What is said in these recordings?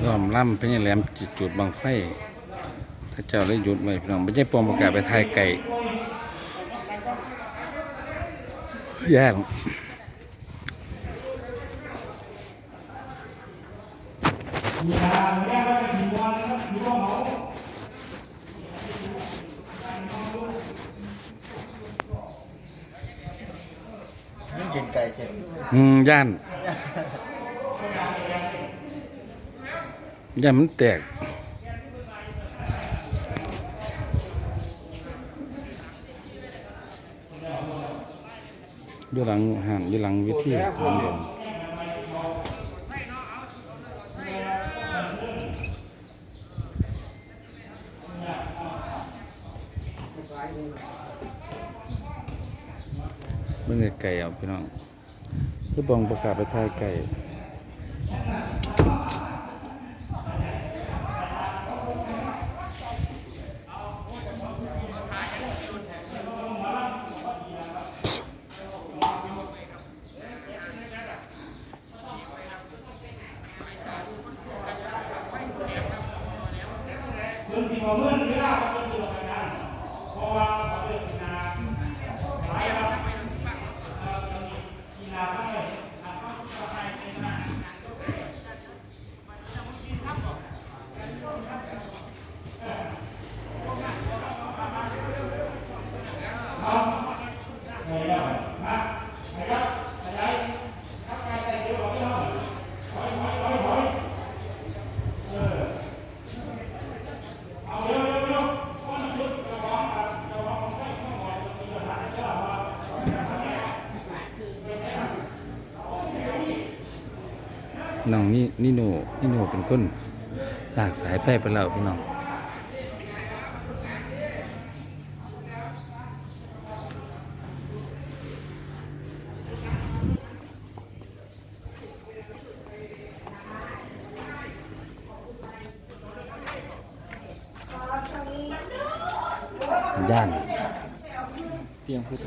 ซ้อมล่ำเป็นยังแหลมจิจุดบังไฟถ้าเจ้าได้หยุดไว้พี่น้องไม่ใช่ปลอมประกาศไปทายไก่แย่งนี่กินไก่เจ็บอืมย่าน ย่ามันแตกอยู่หลังหันอยู่หลังวิธีเหมือนเดิมเบิ่งไก่เอาพี่น้องคือบองประกาศไปทายไก่ น้องนี่นี่โน่นี่โน่เป็นคนลากสายไฟไปแล้วพี่น้องย่านเตียมพุทธ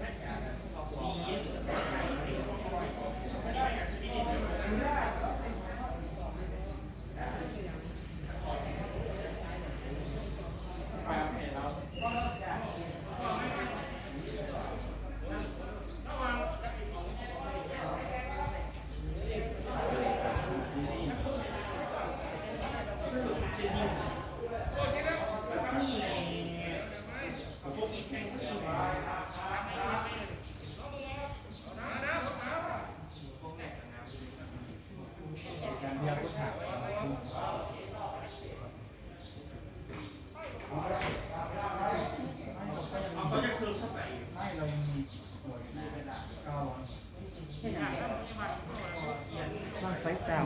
มันไฟเก่า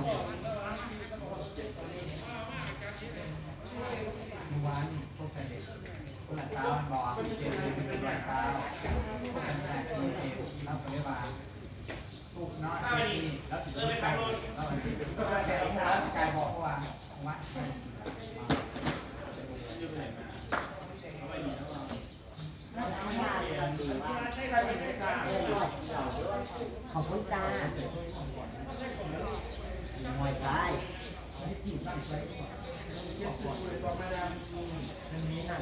เมื่อวานพวกเด็ก คนละเช้าบอกเจ็บเลยเป็นวันเท้าพวกกันแผลที่เจ็บรับไปว่าลูกน้อยที่แล้วถึงไปแล้วมันก็ไปแชร์ที่ร้านกายบอกว่าวัด ของคุณตาหน่วยซ้าย มันมีหนัง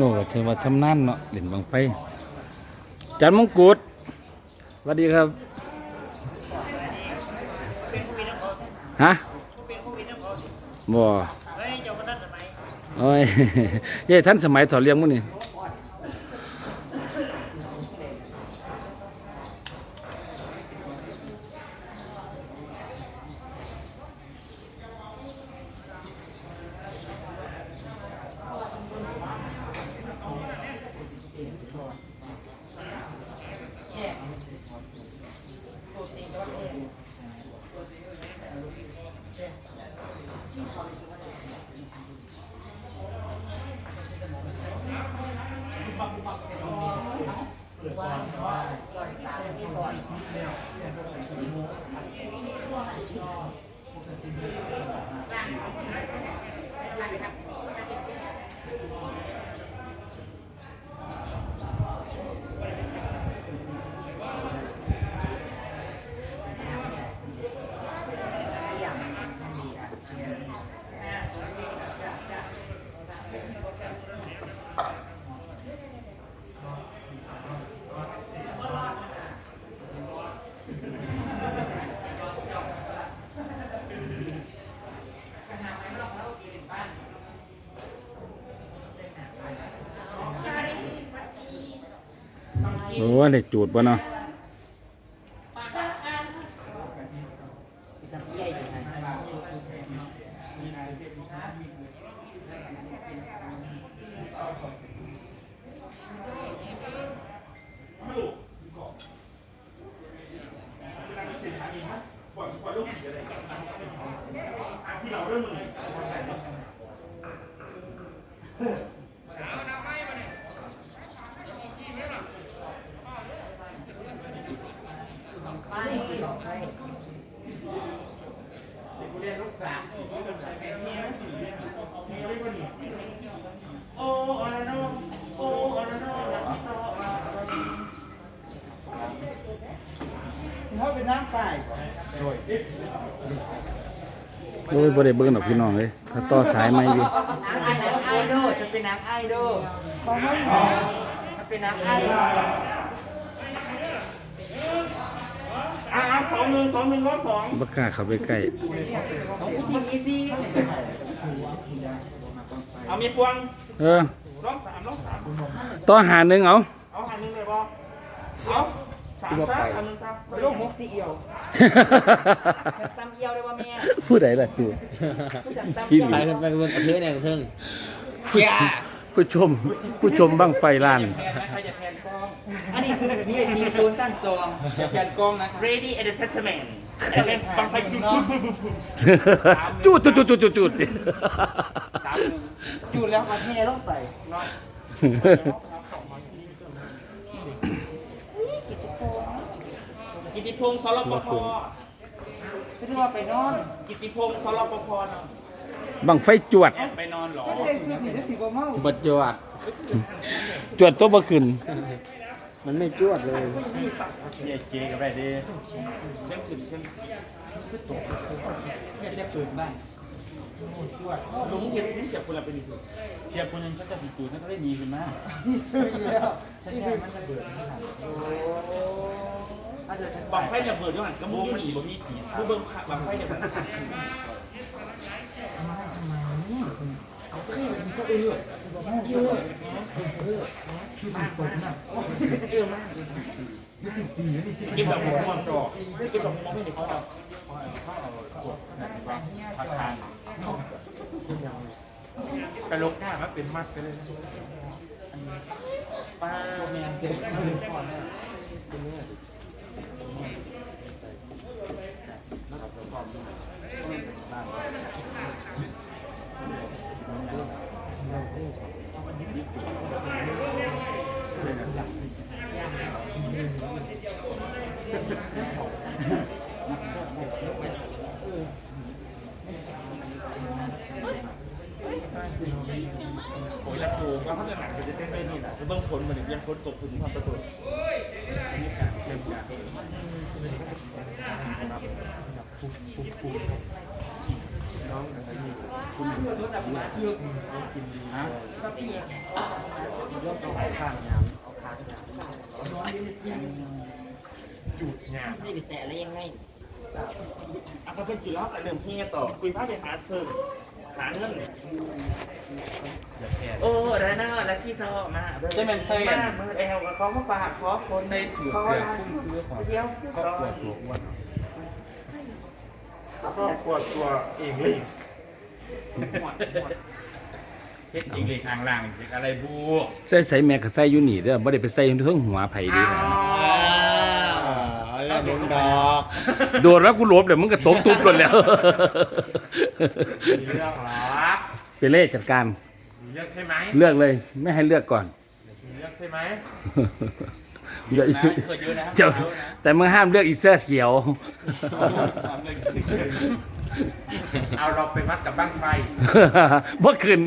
น่ก็ถือว่าทำนั่นเนาะเล่นบังไฟจันมงกุฎสวัสดีครับ ฮะเป็นโควิดนะพอบ่เฮ้ยเจ้าคนนั้นทำไมโอ้ยยายท่านสมัยถอดเลี้ยงมื้อนี่ โอ้ได้จูดบ่เนาะใหญ่อยู่ไหนโอ้อะไรเนาะโอ้อะไรเนาะ เขาเป็นน้ำตาย โอ้ ยบ่ได้เบิ่งดอกพี่น้องเอ้ยถ้าต่อสายใหม่อยู่น้ำไอน้ำไอโดฉันเป็นน้ำไอโดเขาไม่มันเป็นน้ำไออะอะสองหนึ่งสองหนึ่งร้อยสองบ่กล้าเข้าไปใกล้ของกูทีนี้สิเอามีพวงเออร้องสามร้องสามต่อหาหนึ่งเอาเอาอันหนึ่งเลยบ่เอา สามครับอันหนึงครับโลกมกสีเอียวฉันตำเอียวได้ว่าแม่ผู้ใดล่ะสิผู้จัดตำพี่เอียวหลีไปกันไปกันกระเทือเนี่ยกระเทือผู้ชมผู้ชมบ้างไฟล้านแพนนะใครจะแพนกล้อง อันนี้คือที่มีโซนตั้นจองจะแพนกล้องนะ ready entertainment แต่เล่นบังไฟจุดจุดจุดจุดจูดจูดจูดจูดจูดสามหนึ่งจูดแล้วมาเทลงไปน้อย กิติพงศ์สรปภฉันว่าไปนอนกิติพงศ์สรปภเนาะบังไฟจวด ไปนอนหรอก็ได้ซื้อนี่ได้สิบ่เมาบัดจวด จวดตัวบ่ขึ้น มันไม่จวดเลยเจ๊เจ๊กับไปดิเช่นขึ้นเช่นเนี่ยจะปืนบ้านลุงเทียบนี่เสียบคนละเป็นอีกเสียบคนนึงเขาจะติดตูดนั่นก็ได้ดีขึ้นมากนี่ซื้ออยู่แล้วฉันแค่มันระเบิด อาจะฉันบังไฟระเบิดด้วยก็มุ้งสีบ่มีสีผู้เบิ่งบังไฟเนี่ยมันขัดเอาเท่มันก็เออเยอะคือมันตกน่ะเออมากกินแบบหมูมอนจอกกินแบบหัวไม่ได้เขาแบบผัดทานกระโหลกหน้ามันเป็นมัดไปเลยป้าแมนเด็ก โอ้ยละสูงแล้วเขาจะหนักจะเต้นได้นี่แหละจะเบิ้งผลมันยังพ้นตกถึงความประตูนี่การเริ่มการ ฮะนี่ไปแสะอะไรยังไงอะเขาเป็นจุดแล้วแต่เดิมเฮียต่อ คุยพาไปหาเธอหาเงินโอ้ได้เนอะแล้วที่ซอมาจะเป็นเส้นมามือแอลกับเขามาปากขอคนในสูตรเขาเสียว่าคุ้มคือของเดียวครอบครัว ครอบครัวตัวเองเลยเฮ็ดเองเลยทางล่างเป็นอะไรบูใส่ใส่แม่ก็ใส่อยู่นี่เด้อบ่ได้ไปใส่เทั้งหัวไผเดีนะแล้วดึงดอกโดนแล้วกูหลบเดี๋ยวมึงก็ตบตุบกันแล้วมีเรื่องเหรอไปเล่จัดการมีเรื่องใช่ไหมเลือกเลย ไม่ให้เลือกก่อนมีเรื่องใช่ไหม อย่าอีสุเคยเยอะนะเจ้าแต่มึงห้ามเลือกอีเสื้อเขียว เอาเราไปวัดกับบ้างไฟบ่ขึ้น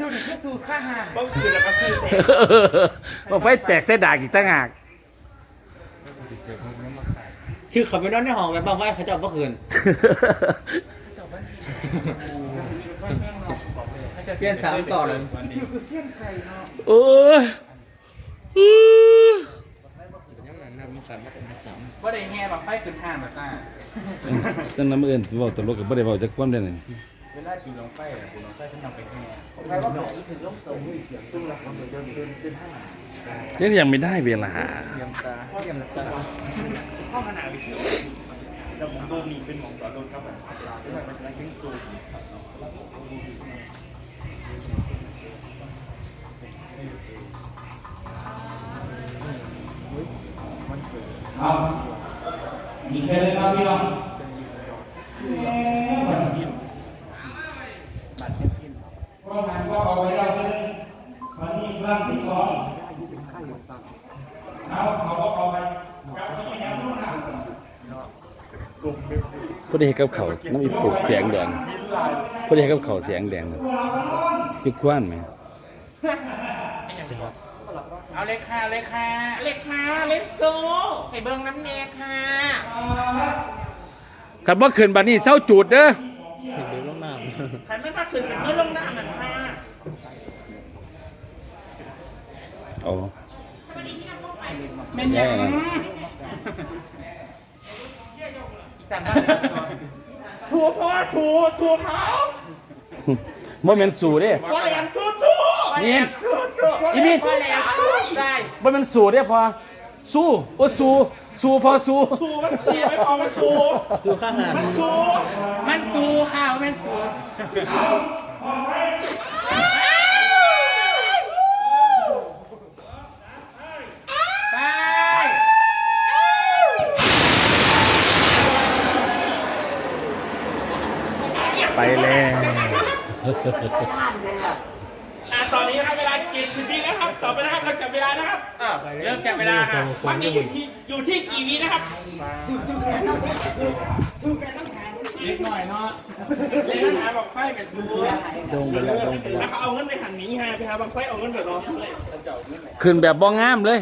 จุดนี้สูค่าหางต้องซื้อแล้วก็ซื้อแต่บ่ไฟแตกใส่ดากอีกตั้งหากชื่อเขาไปนอนในห้องแบบบ้างไฟเขาจะเอาเมื่อคืนเปลี่ยนสามต่อเลยโอ้ยว่า ได้แง่บังไฟขึ้นห้างมาจ้าจังน้ำเอิ้นเว้าตลกก็บ่ได้เว้าจักความได้นั่นเวลาจุดลงไฟอะจุดลงไฟฉันนำไปแง่ยังยังไม่ได้เวลาห้อขนาดวิทยุแล้วผมดูมีเป็นหมองต่อโดนครับผมไม่ใช่ไม่ใช่ เป็นตูมีแค่เลยครับพี่น้องพวกมันก็เอาไปแล้วนึงวันนี้ครั้งที่สองเอาเขาก็เอาไปกลับไปยังนู่นนะบ่ได้เฮ็ดกับเขาวน้ำอีปลูกแสงแดงบ่ได้เฮ็ดกับเขาวแสงแดงพี่ควานไหม เอาเลยค่ะเลยค่ะเลยค่ะ let's go ไปเบิ้งน้ำเนยค่ะคันบ่ขึ้นบัดนี้เซาจูดเด้อเดี๋ยวลงน้ใครไม่มาคืนเป็นเมื่อลงหน้ามันค่ะโอ้เป็นยังนั่นชัวพ่อชัวชัวเขา บ่แม่นสู่เด้ พ่อแหลมชัวชัวนี่ชัวชัวอีนี่พ่อแหลมชัวได้บ่แม่นสู่เด้พอสู้โอ้สู้สู้พอสู้ชัวมันชัวไม่พอมันชัวำสู้ข้างหางมันชัวมันชัวค่ะมันชัวไป ไปแล้ว อะตอนนี้นะครับเวลาเกมสิบวินะครับ ต่อไปนะครับเราจับเวลานะครับเริ่มจับเวลาครับวันนี้อยู่ที่อยู่ที่กี่วินะครับเล็กหน่อยเนาะเล็กหาบอกไฟกับซูดงไปแล้วดงไปแล้แล้ววเขาเอาเงินไปหันหนีฮะไปหาบอกไฟเอาเงินแบบรอเลยขึ้นแบบบ่งามเลย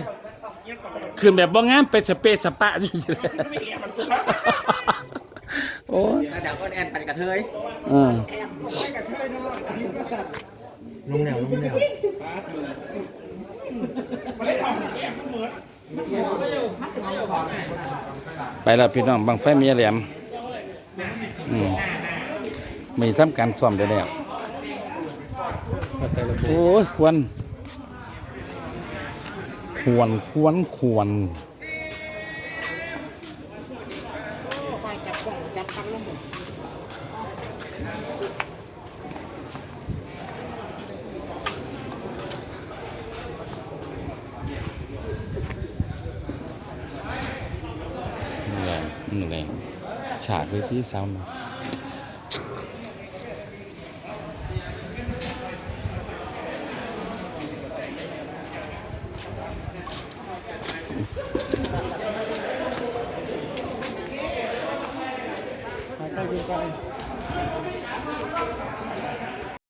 ขึ้นแบบบ่งามไปสเปซสปะอยู่เลย โอ้ยระดับก้อนแอนปั่นกระเทยอ่าลงแนวลงแนวไม่ได้ทำแอบเหมือนไปแล้วพี่น้องบังไฟมีแหลมอืมมีทำการซ่อมได้แล้วโอ้ยควร ควรควรควร หนูเลยฉาดไว้พี่ซ้ำ